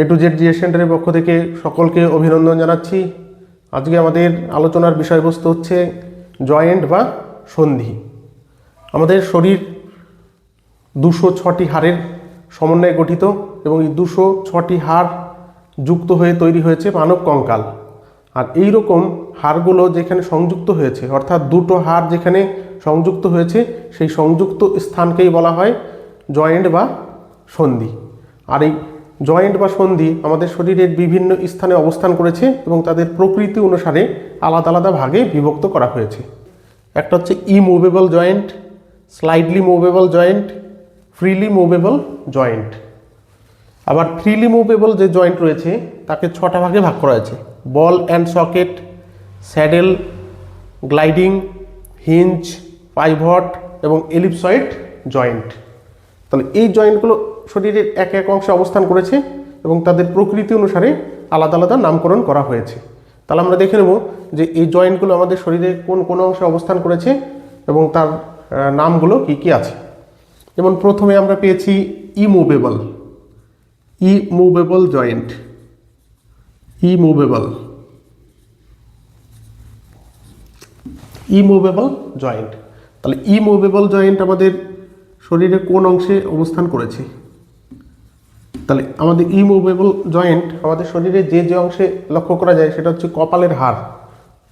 A to Z GS সেন্টারের পক্ষ থেকে সকলকে অভিনন্দন জানাচ্ছি। আজকে আমাদের আলোচনার বিষয়বস্তু হচ্ছে জয়েন্ট বা সন্ধি। আমাদের শরীর দুশো ছটি হাড়ের সমন্বয়ে গঠিত এবং এই দুশো ছটি হাড় যুক্ত হয়ে তৈরি হয়েছে মানব কঙ্কাল। আর এই রকম হাড়গুলো যেখানে সংযুক্ত হয়েছে, অর্থাৎ দুটো হাড় যেখানে সংযুক্ত হয়েছে, সেই সংযুক্ত স্থানকেই বলা হয় জয়েন্ট বা সন্ধি। আর এই জয়েন্ট বা সন্ধি আমাদের শরীরের বিভিন্ন স্থানে অবস্থান করেছে এবং তাদের প্রকৃতি অনুসারে আলাদা আলাদা ভাগে বিভক্ত করা হয়েছে। একটা হচ্ছে immovable joint, slightly movable joint, freely movable joint. আবার ফ্রিলি মুভেবল যে জয়েন্ট রয়েছে, তাকে ছটা ভাগে ভাগ করা হয়েছে। Ball and socket, saddle, gliding, hinge, pivot এবং এলিপসয়েড জয়েন্ট। তাহলে এই জয়েন্টগুলো শরীরের এক এক অংশে অবস্থান করেছে এবং তাদের প্রকৃতি অনুসারে আলাদা আলাদা নামকরণ করা হয়েছে। তাহলে আমরা দেখে নেব যে এই জয়েন্টগুলো আমাদের শরীরে কোন কোন অংশে অবস্থান করেছে এবং তার নামগুলো কি কি আছে। যেমন প্রথমে আমরা পেয়েছি immovable. Immovable joint. Immovable. Immovable joint. তাহলে ইমুভেবল জয়েন্ট আমাদের শরীরে কোন অংশে অবস্থান করেছে? তাহলে আমাদের ইমুভেবল জয়েন্ট আমাদের শরীরে যে যে অংশে লক্ষ্য করা যায় সেটা হচ্ছে কপালের হাড়।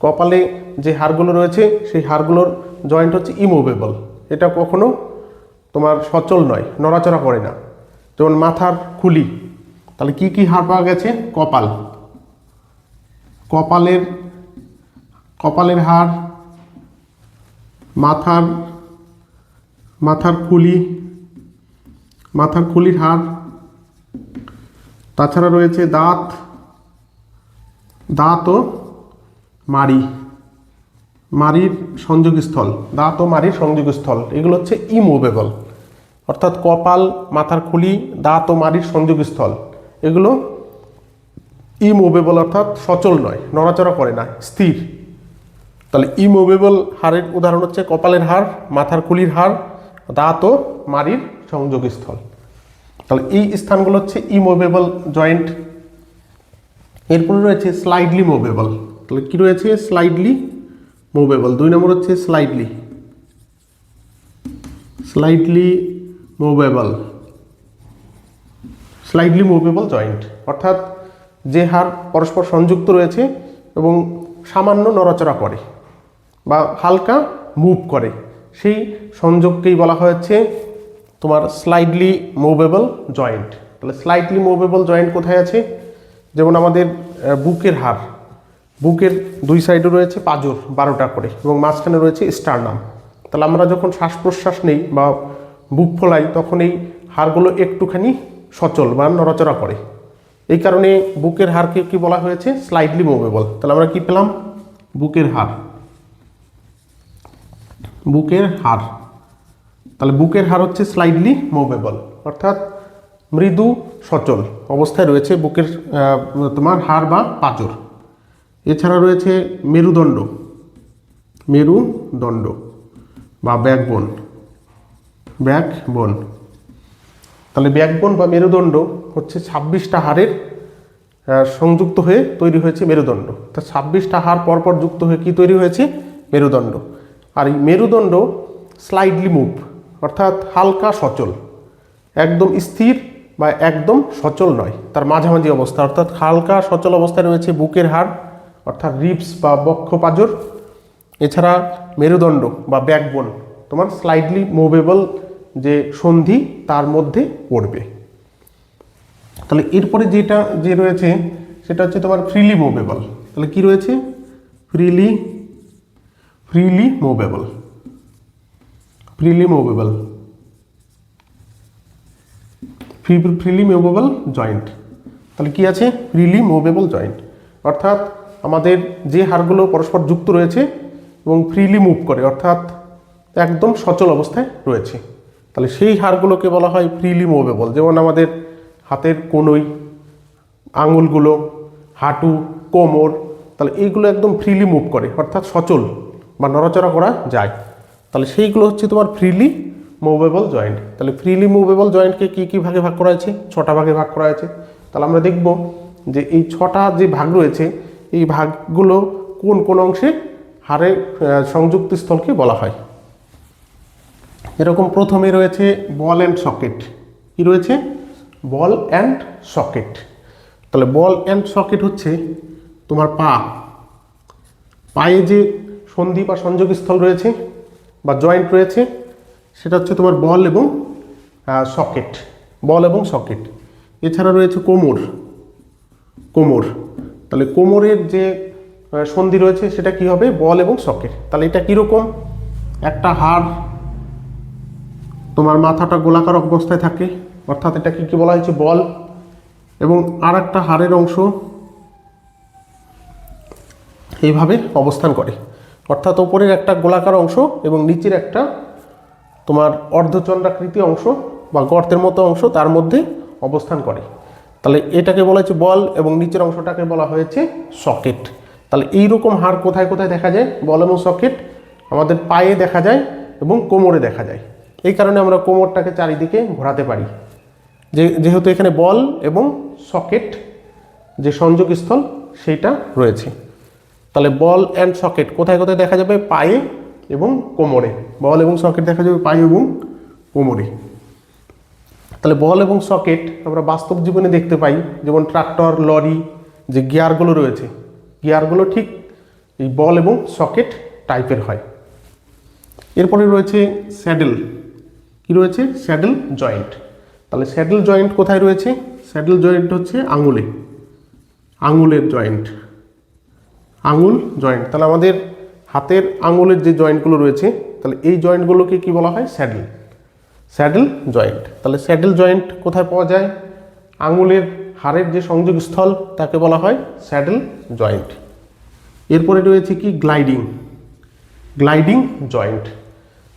কপালে যে হাড়গুলো রয়েছে, সেই হাড়গুলোর জয়েন্ট হচ্ছে ইমুভেবল এটা কখনো তোমার সচল নয়, নড়াচড়া করে না। যেমন মাথার খুলি, তাহলে কি কি হাড় পাওয়া গেছে? কপাল। কপালের কপালের হাড়, মাথার মাথার খুলি, মাথার খুলির হাড় তাছাড়া রয়েছে দাঁত দাঁত ও মাড়ি। মাড়ির সংযোগস্থল, দাঁত ও মাড়ির সংযোগস্থল, এগুলো হচ্ছে ইমুভেবল অর্থাৎ কপাল, মাথার খুলি, দাঁত ও মাড়ির সংযোগস্থল। এগুলো ইমুভেবল অর্থাৎ সচল নয়, নড়াচড়া করে না, স্থির। তাহলে ইমুভেবল হাড়ের উদাহরণ হচ্ছে কপালের হাড়, মাথার খুলির হাড়, দাঁত ও মাড়ির সংযোগস্থল। তাহলে এই স্থানগুলো হচ্ছে ইমুভেবল জয়েন্ট এরপরে রয়েছে স্লাইডলি মুভেবল তাহলে কি রয়েছে? স্লাইডলি মুভেবল দুই নম্বর হচ্ছে slightly slightly movable slightly movable joint অর্থাৎ যে হাড় পরস্পর সংযুক্ত রয়েছে এবং সামান্য নড়াচড়া করে বা হালকা মুভ করে। সেই সংযোগকেই বলা হয়েছে তোমার স্লাইডলি মুভেবল জয়েন্ট তাহলে স্লাইডলি মুভেবল জয়েন্ট কোথায় আছে? যেমন আমাদের বুকের হাড়। বুকের দুই সাইডে রয়েছে পাঁজর, বারোটা করে এবং মাঝখানে রয়েছে স্টারনাম তাহলে আমরা যখন শ্বাস প্রশ্বাস নেই বা বুক ফোলাই তখন এই হাড়গুলো একটুখানি সচল বা নড়াচড়া করে। এই কারণে বুকের হাড়কে কি বলা হয়েছে? স্লাইডলি মুভেবল তাহলে আমরা কি পেলাম? বুকের হাড়। বুকের হাড়। তাহলে বুকের হাড় হচ্ছে স্লাইডলি মুভেবল অর্থাৎ মৃদু সচল অবস্থায় রয়েছে বুকের তোমার হাড় বা পাঁজর এছাড়া রয়েছে মেরুদণ্ড মেরুদণ্ড বা ব্যাকবোন ব্যাকবোন তাহলে ব্যাকবোন বা মেরুদণ্ড হচ্ছে ছাব্বিশটা হাড়ের সংযুক্ত হয়ে তৈরি হয়েছে মেরুদণ্ড। তা ছাব্বিশটা হাড় পরপর যুক্ত হয়ে কি তৈরি হয়েছে? মেরুদণ্ড। আর এই মেরুদণ্ড স্লাইডলি মুভ অর্থাৎ হালকা সচল। একদম স্থির বা একদম সচল নয়। তার মাঝামাঝি অবস্থা, অর্থাৎ হালকা সচল অবস্থায় রয়েছে বুকের হাড়, অর্থাৎ রিপস বা বক্ষ পাজর। এছাড়া মেরুদণ্ড বা ব্যাকবোন, তোমার স্লাইডলি মুভেবল যে সন্ধি, তার মধ্যে পড়বে। তাহলে এরপরে যেটা যে রয়েছে, সেটা হচ্ছে তোমার ফ্রিলি মুভেবল তাহলে কি রয়েছে? Freely freely movable freely movable freely movable joint তাহলে কি আছে? ফ্রিলি মুভেবল জয়েন্ট অর্থাৎ আমাদের যে হাড়গুলো পরস্পর যুক্ত রয়েছে এবং ফ্রিলি মুভ করে, অর্থাৎ একদম সচল অবস্থায় রয়েছে। তাহলে সেই হাড়গুলোকে বলা হয় ফ্রিলি মুভেবল যেমন আমাদের হাতের কনুই আঙুলগুলো, হাঁটু, কোমর, তাহলে এইগুলো একদম ফ্রিলি মুভ করে, অর্থাৎ সচল বা নড়াচড়া করা যায়। তাহলে সেইগুলো হচ্ছে তোমার ফ্রিলি মুভেবল জয়েন্ট তাহলে ফ্রিলি মুভেবল জয়েন্টকে কী কী ভাগে ভাগ করা হয়েছে? ছটা ভাগে ভাগ করা হয়েছে। তাহলে আমরা দেখব যে এই ছটা যে ভাগ রয়েছে এই ভাগগুলো কোন কোন অংশে আহ, সংযুক্ত স্থলকে বলা হয়। এরকম প্রথমে রয়েছে বল অ্যান্ড সকেট কি রয়েছে? বল অ্যান্ড সকেট তাহলে বল অ্যান্ড সকেট হচ্ছে তোমার পা। পায়ে যে সন্ধি বা সংযোগস্থল রয়েছে বা জয়েন্ট রয়েছে, সেটা হচ্ছে তোমার বল এবং সকেট বল এবং সকেট এছাড়া রয়েছে কোমর কোমর। তাহলে কোমরের যে সন্ধি রয়েছে, সেটা কি হবে? বল এবং সকেট তাহলে এটা কীরকম? একটা হাড়, তোমার মাথাটা গোলাকার অবস্থায় থাকে, অর্থাৎ এটাকে কি বলা হয়েছে? বল এবং আর একটা হাড়ের অংশ এইভাবে অবস্থান করে। অর্থাৎ ওপরের একটা গোলাকার অংশ এবং নিচের একটা তোমার অর্ধচন্দ্রাকৃতি অংশ বা গর্তের মতো অংশ তার মধ্যে অবস্থান করে। তাহলে এটাকে বলা হয়েছে বল এবং নিচের অংশটাকে বলা হয়েছে সকেট। তাহলে এই রকম হাড় কোথায় কোথায় দেখা যায়? বল এবং সকেট আমাদের পায়ে দেখা যায় এবং কোমরে দেখা যায়। এই কারণে আমরা কোমরটাকে চারিদিকে ঘোরাতে পারি। যে, যেহেতু এখানে বল এবং সকেট যে সংযোগস্থল, সেইটা রয়েছে। তাহলে বল অ্যান্ড সকেট কোথায় কোথায় দেখা যাবে? পায়ে এবং কোমরে। বল এবং সকেট দেখা যাবে পায়ে এবং কোমরে। তাহলে বল এবং সকেট আমরা বাস্তব জীবনে দেখতে পাই, যেমন ট্রাক্টর লরি যে গিয়ারগুলো রয়েছে। গিয়ারগুলো ঠিক এই বল এবং সকেট টাইপের হয়। এরপরে রয়েছে স্যাডেল কি রয়েছে? স্যাডেল জয়েন্ট তাহলে স্যাডেল জয়েন্ট কোথায় রয়েছে? স্যাডেল জয়েন্ট হচ্ছে আঙুলে। আঙুলের জয়েন্ট আঙুল জয়েন্ট তাহলে আমাদের হাতের আঙুলের যে জয়েন্টগুলো রয়েছে, তাহলে এই জয়েন্টগুলোকে কি বলা হয়? স্যাডেল স্যাডেল জয়েন্ট তাহলে স্যাডেল জয়েন্ট কোথায় পাওয়া যায়? আঙুলের হাড়ের যে সংযোগস্থল তাকে বলা হয় স্যাডেল জয়েন্ট এরপরে রয়েছে কি? গ্লাইডিং গ্লাইডিং জয়েন্ট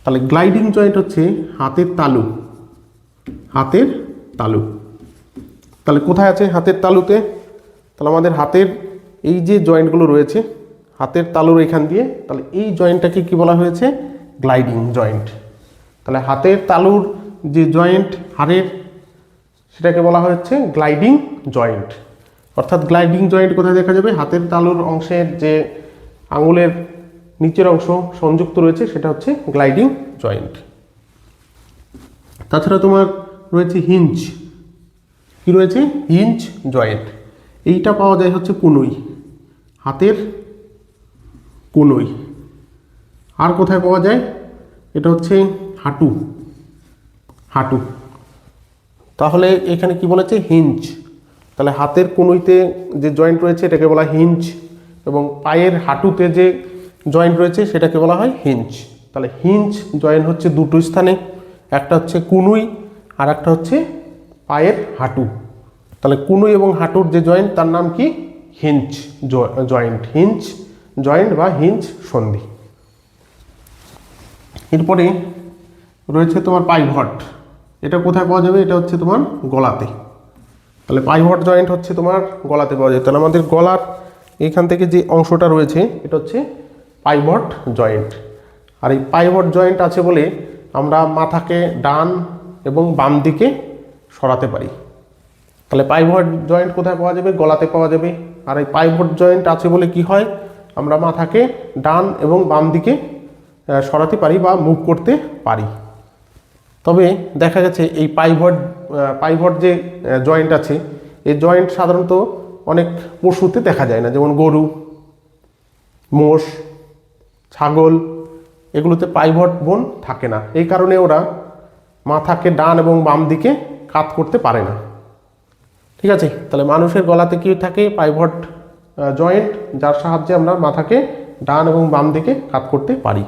তাহলে গ্লাইডিং জয়েন্ট হচ্ছে হাতের তালু। হাতের তালু। তাহলে কোথায় আছে হাতের তালুতে? তাহলে আমাদের হাতের এই যে জয়েন্টগুলো রয়েছে, হাতের তালুর এখান দিয়ে, তাহলে এই জয়েন্টটাকে কি বলা হয়েছে? গ্লাইডিং জয়েন্ট তাহলে হাতের তালুর যে জয়েন্ট, হাড়ের, সেটাকে বলা হচ্ছে গ্লাইডিং জয়েন্ট অর্থাৎ গ্লাইডিং জয়েন্ট কোথায় দেখা যাবে? হাতের তালুর অংশের যে আঙুলের নিচের অংশ সংযুক্ত রয়েছে, সেটা হচ্ছে গ্লাইডিং জয়েন্ট তাছাড়া তোমার রয়েছে হিঞ্জ কি রয়েছে? হিঞ্জ জয়েন্ট এইটা পাওয়া যায় হচ্ছে কুনুই। হাতের কুনুই। আর কোথায় পাওয়া যায়? এটা হচ্ছে হাঁটু। হাঁটু। তাহলে এখানে কি বলেছে? হিঞ্জ। তাহলে হাতের কুনুইতে যে জয়েন্ট রয়েছে, এটাকে বলা হিঞ্জ। এবং পায়ের হাঁটুতে যে জয়েন্ট রয়েছে, সেটাকে বলা হয় হিঞ্জ। তাহলে হিঞ্জ জয়েন্ট হচ্ছে দুটো স্থানে। একটা হচ্ছে কুনুই, আর একটা হচ্ছে পায়ের হাঁটু। তাহলে কুনুই এবং হাঁটুর যে জয়েন্ট তার নাম কি? হিঞ্জ জয়েন্ট হিঞ্জ জয়েন্ট বা হিঞ্জ সন্ধি। এরপরে রয়েছে তোমার পাইভট। এটা কোথায় পাওয়া যাবে? এটা হচ্ছে তোমার গলাতে। তাহলে পাইভট জয়েন্ট হচ্ছে তোমার গলাতে পাওয়া যায় তাহলে আমাদের গলার এখান থেকে যে অংশটা রয়েছে, এটা হচ্ছে পাইভট জয়েন্ট আর এই পাইভট জয়েন্ট আছে বলে আমরা মাথাকে ডান এবং বাম দিকে সরাতে পারি। তাহলে পাইভট জয়েন্ট কোথায় পাওয়া যাবে? গলাতে পাওয়া যাবে। আর এই পাইভট জয়েন্ট আছে বলে কি হয়? আমরা মাথাকে ডান এবং বাম দিকে সরাতে পারি বা মুভ করতে পারি। তবে দেখা গেছে এই পাইভট পাইভট যে জয়েন্ট আছে, এই জয়েন্ট সাধারণত অনেক পশুতে দেখা যায় না। যেমন গরু, মোষ, ছাগল, এগুলোতে পাইভট বোন থাকে না। এই কারণে ওরা মাথাকে ডান এবং বাম দিকে কাত করতে পারে না। ঠিক আছে? তাহলে মানুষের গলাতে কি থাকে? পাইভট জয়েন্ট যার সাহায্যে আমরা মাথাকে ডান এবং বাম দিকে কাত করতে পারি।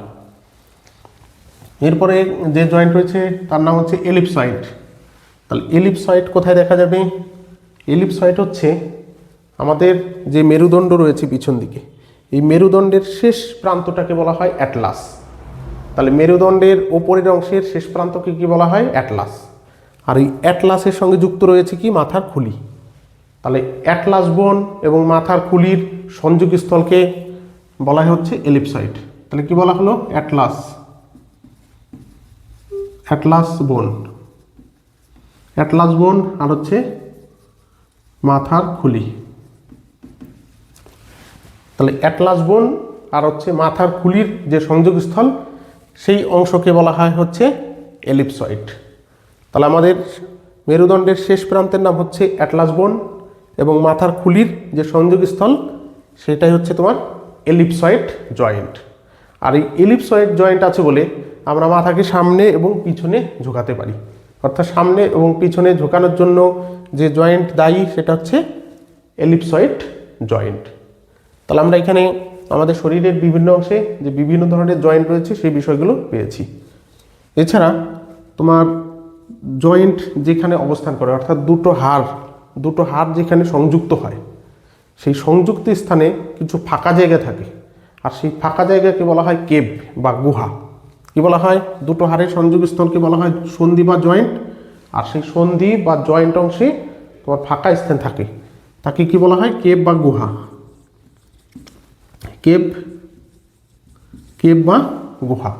এরপরে যে জয়েন্ট রয়েছে, তার নাম হচ্ছে এলিপসয়েড তাহলে এলিপসয়েড কোথায় দেখা যাবে? এলিপসয়েড হচ্ছে আমাদের যে মেরুদণ্ড রয়েছে পিছন দিকে। এই মেরুদণ্ডের শেষ প্রান্তটাকে বলা হয় অ্যাটলাস তাহলে মেরুদণ্ডের ওপরের অংশের শেষ প্রান্তকে কি বলা হয়? অ্যাটলাস আর এই অ্যাটলাসের সঙ্গে যুক্ত রয়েছে কি? মাথার খুলি। তাহলে অ্যাটলাস বোন এবং মাথার খুলির সংযোগস্থলকে বলা হচ্ছে এলিপসয়েড। তাহলে কি বলা হলো? অ্যাটলাস। অ্যাটলাস বোন। অ্যাটলাস বোন আর হচ্ছে মাথার খুলি। তাহলে অ্যাটলাস বোন আর হচ্ছে মাথার খুলির যে সংযোগস্থল, সেই অংশকে বলা হয় হচ্ছে এলিপসয়েড। তাহলে আমাদের মেরুদণ্ডের শেষ প্রান্তের নাম হচ্ছে অ্যাটলাস বোন এবং মাথার খুলির যে সংযোগস্থল, সেটাই হচ্ছে তোমার এলিপসয়েড জয়েন্ট। আর এই এলিপসয়েড জয়েন্ট আছে বলে আমরা মাথাকে সামনে এবং পিছনে ঝোঁকাতে পারি। অর্থাৎ সামনে এবং পিছনে ঝোঁকানোর জন্য যে জয়েন্ট দায়ী, সেটা হচ্ছে এলিপসয়েড জয়েন্ট। তাহলে আমরা এখানে আমাদের শরীরের বিভিন্ন অংশে যে বিভিন্ন ধরনের জয়েন্ট রয়েছে, সেই বিষয়গুলো পেয়েছি। এছাড়া তোমার জয়েন্ট যেখানে অবস্থান করে, অর্থাৎ দুটো হাড় দুটো হাড় যেখানে সংযুক্ত হয়, সেই সংযুক্ত স্থানে কিছু ফাঁকা জায়গা থাকে। আর সেই ফাঁকা জায়গাকে বলা হয় কেব বা গুহা। কি বলা হয়? দুটো হাড়ের সংযোগস্থলকে বলা হয় সন্ধি বা জয়েন্ট। আর সেই সন্ধি বা জয়েন্ট অংশে তোমার ফাঁকা স্থান থাকে। তাকে কি বলা হয়? কেব বা গুহা। কেব কেব বা গুহা।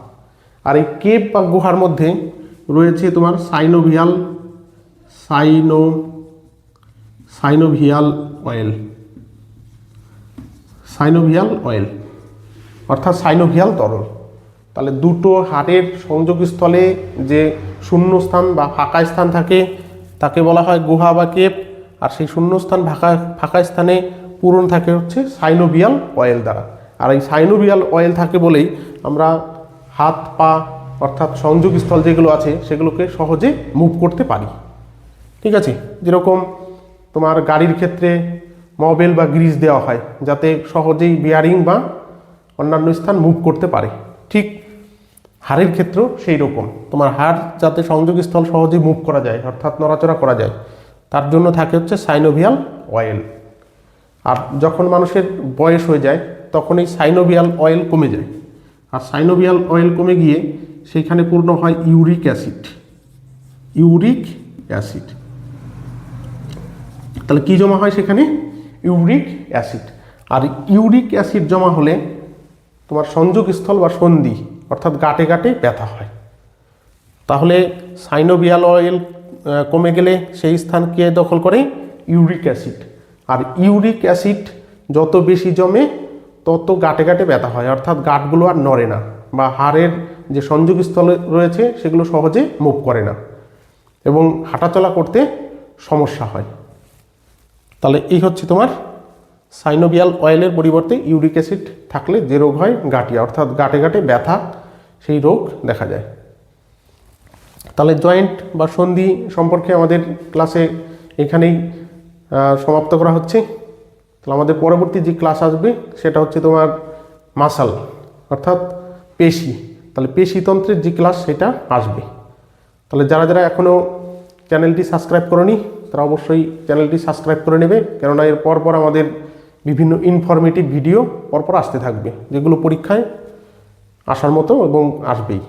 আর এই কেব বা গুহার মধ্যে রয়েছে তোমার synovial, syno, synovial oil. Synovial oil, অর্থাৎ সাইনোভিয়াল তরল। তাহলে দুটো হাড়ের সংযোগস্থলে যে শূন্যস্থান বা ফাঁকা স্থান থাকে, তাকে বলা হয় গুহা বা কেপ, আর সেই শূন্যস্থান ফাঁকা ফাঁকা স্থানে পূরণ থাকে হচ্ছে সাইনোভিয়াল অয়েল দ্বারা। আর এই সাইনোভিয়াল অয়েল থাকে বলেই আমরা হাত, পা অর্থাৎ সংযোগস্থল যেগুলো আছে, সেগুলোকে সহজে মুভ করতে পারি। ঠিক আছে? যেরকম তোমার গাড়ির ক্ষেত্রে মবেল বা গ্রিজ দেওয়া হয়, যাতে সহজেই বিয়ারিং বা অন্যান্য স্থান মুভ করতে পারে। ঠিক হাড়ের ক্ষেত্রেও সেই রকম তোমার হাড় যাতে সংযোগস্থল সহজে মুভ করা যায়, অর্থাৎ নড়াচড়া করা যায়, তার জন্য থাকে হচ্ছে সাইনোভিয়াল অয়েল আর যখন মানুষের বয়স হয়ে যায়, তখন এই সাইনোভিয়াল অয়েল কমে যায়। আর সাইনোভিয়াল অয়েল কমে গিয়ে সেইখানে পূর্ণ হয় ইউরিক অ্যাসিড। Uric acid. তাহলে কি জমা হয় সেখানে? Uric acid. আর ইউরিক অ্যাসিড জমা হলে তোমার সংযোগস্থল বা সন্ধি, অর্থাৎ গাটে গাটে ব্যথা হয়। তাহলে সাইনোভিয়াল অয়েল কমে গেলে সেই স্থানকে দখল করে? Uric acid. আর ইউরিক অ্যাসিড যত বেশি জমে, তত গাটে গাটে ব্যথা হয়, অর্থাৎ গাঁটগুলো আর নড়ে না বা হাড়ের যে সংযোগস্থল রয়েছে সেগুলো সহজে মুভ করে না এবং হাঁটাচলা করতে সমস্যা হয়। তাহলে এই হচ্ছে তোমার সাইনোভিয়াল অয়েলের পরিবর্তে ইউরিক অ্যাসিড থাকলে যে রোগ হয় গাঁটিয়া অর্থাৎ গাঁটে গাঁটে ব্যথা, সেই রোগ দেখা যায়। তাহলে জয়েন্ট বা সন্ধি সম্পর্কে আমাদের ক্লাসে এখানেই সমাপ্ত করা হচ্ছে। তাহলে আমাদের পরবর্তী যে ক্লাস আসবে, সেটা হচ্ছে তোমার মাসাল অর্থাৎ পেশি। তাহলে পেশিতন্ত্রের যে ক্লাস সেটা আসবে। তাহলে যারা যারা এখনও চ্যানেলটি সাবস্ক্রাইব করনি, তারা অবশ্যই চ্যানেলটি সাবস্ক্রাইব করে নেবে। কেননা এর পর পর আমাদের বিভিন্ন ইনফরমেটিভ ভিডিও পরপর আসতে থাকবে, যেগুলো পরীক্ষায় আসার মতো এবং আসবেই।